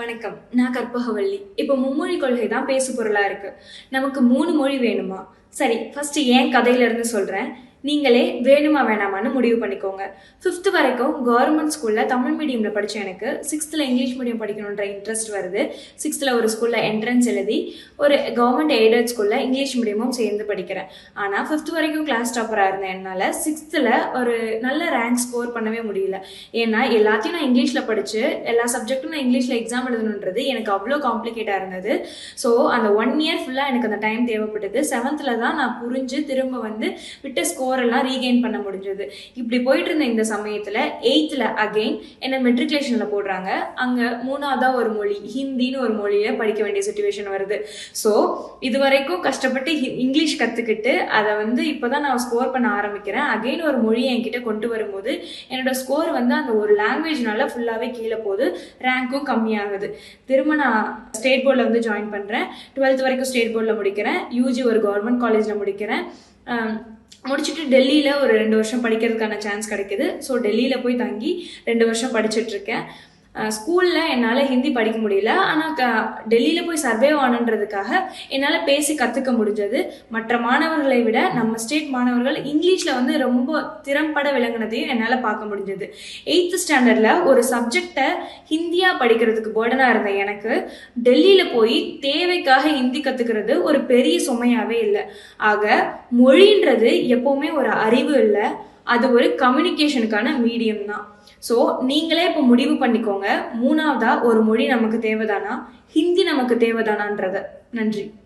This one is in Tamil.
வணக்கம். நான் கற்பகவள்ளி. இப்போ மும்மொழி கொள்கை தான் பேசு பொருளாக இருக்கு. நமக்கு மூணு மொழி வேணுமா? சரி ஃபர்ஸ்ட் ஏன் கதையிலேருந்து சொல்கிறேன் சொல்றேன். நீங்களே வேணுமா வேணாமான்னு முடிவு பண்ணிக்கோங்க. ஃபிஃப்த் வரைக்கும் கவர்மெண்ட் ஸ்கூலில் தமிழ் மீடியமில் படித்த எனக்கு சிக்ஸ்த்தில் இங்கிலீஷ் மீடியம் படிக்கணுன்ற இன்ட்ரெஸ்ட் வருது. சிக்ஸ்த்தில் ஒரு ஸ்கூலில் என்ட்ரன்ஸ் எழுதி ஒரு கவர்மெண்ட் எய்டட் ஸ்கூலில் இங்கிலீஷ் மீடியமும் சேர்ந்து படிக்கிறேன். ஆனால் ஃபிஃப்த் வரைக்கும் கிளாஸ் டாப்பராக இருந்தேன். என்னால் சிக்ஸ்த்தில் ஒரு நல்ல ரேங்க் ஸ்கோர் பண்ணவே முடியல. ஏன்னா எல்லாத்தையும் நான் இங்கிலீஷில் படித்து எல்லா சப்ஜெக்ட்டும் நான் இங்கிலீஷில் எக்ஸாம் எழுதணுன்றது எனக்கு அவ்வளோ காம்ப்ளிகேட்டாக இருந்தது. ஸோ அந்த ஒன் இயர் ஃபுல்லாக எனக்கு அந்த டைம் தேவைப்பட்டது. செவன்த்தில் தான் நான் புரிஞ்சு திரும்ப வந்து விட்ட ஸ்கோர் எல்லாம் ரீகெயின் பண்ண முடிஞ்சது. இப்படி போயிட்டு இருந்த இந்த சமயத்தில் எயித்தில் அகெயின் என்னை மெட்ரிகுலேஷனில் போடுறாங்க. அங்கே மூணாவதாக ஒரு மொழி ஹிந்தின்னு ஒரு மொழியை படிக்க வேண்டிய சுச்சுவேஷன் வருது. ஸோ இது வரைக்கும் கஷ்டப்பட்டு இங்கிலீஷ் கற்றுக்கிட்டு அதை வந்து இப்போ தான் நான் ஸ்கோர் பண்ண ஆரம்பிக்கிறேன். அகைன் ஒரு மொழியை என்கிட்ட கொண்டு வரும்போது என்னோட ஸ்கோர் வந்து அந்த ஒரு லாங்குவேஜ்னால ஃபுல்லாகவே கீழே போகுது. ரேங்க்கும் கம்மியாகுது. திரும்ப நான் ஸ்டேட் போர்டில் வந்து ஜாயின் பண்ணுறேன் டுவெல்த் வரைக்கும் ஸ்டேட் போர்டில் முடிக்கிறேன். யூஜி ஒரு கவர்மெண்ட் காலேஜில் முடிக்கிறேன். முடிச்சுட்டு டெல்லியில் ஒரு ரெண்டு வருஷம் படிக்கிறதுக்கான சான்ஸ் கிடைக்குது. ஸோ டெல்லியில் போய் தங்கி ரெண்டு வருஷம் படிச்சுட்ருக்கேன் ஸ்கூலில் என்னால் ஹிந்தி படிக்க முடியல. ஆனால் க டெல்லியில் போய் சர்வே ஆனன்றதுக்காக என்னால் பேசி கற்றுக்க முடிஞ்சது. மற்ற மாணவர்களை விட நம்ம ஸ்டேட் மாணவர்கள் இங்கிலீஷில் வந்து ரொம்ப திறம்பட விளங்கினதையும் என்னால் பார்க்க முடிஞ்சது. எயித்து ஸ்டாண்டர்டில் ஒரு சப்ஜெக்டை ஹிந்தியாக படிக்கிறதுக்கு பேர்டனாக இருந்த எனக்கு டெல்லியில் போய் தேவைக்காக ஹிந்தி கற்றுக்கிறது ஒரு பெரிய சுமையாகவே இல்லை. ஆக மொழின்றது எப்போவுமே ஒரு அறிவு இல்லை. அது ஒரு கம்யூனிகேஷனுக்கான மீடியம் தான். ஸோ நீங்களே இப்போ முடிவு பண்ணிக்கோங்க. மூணாவதா ஒரு மொழி நமக்கு தேவைதானா? ஹிந்தி நமக்கு தேவைதானான்றத. நன்றி.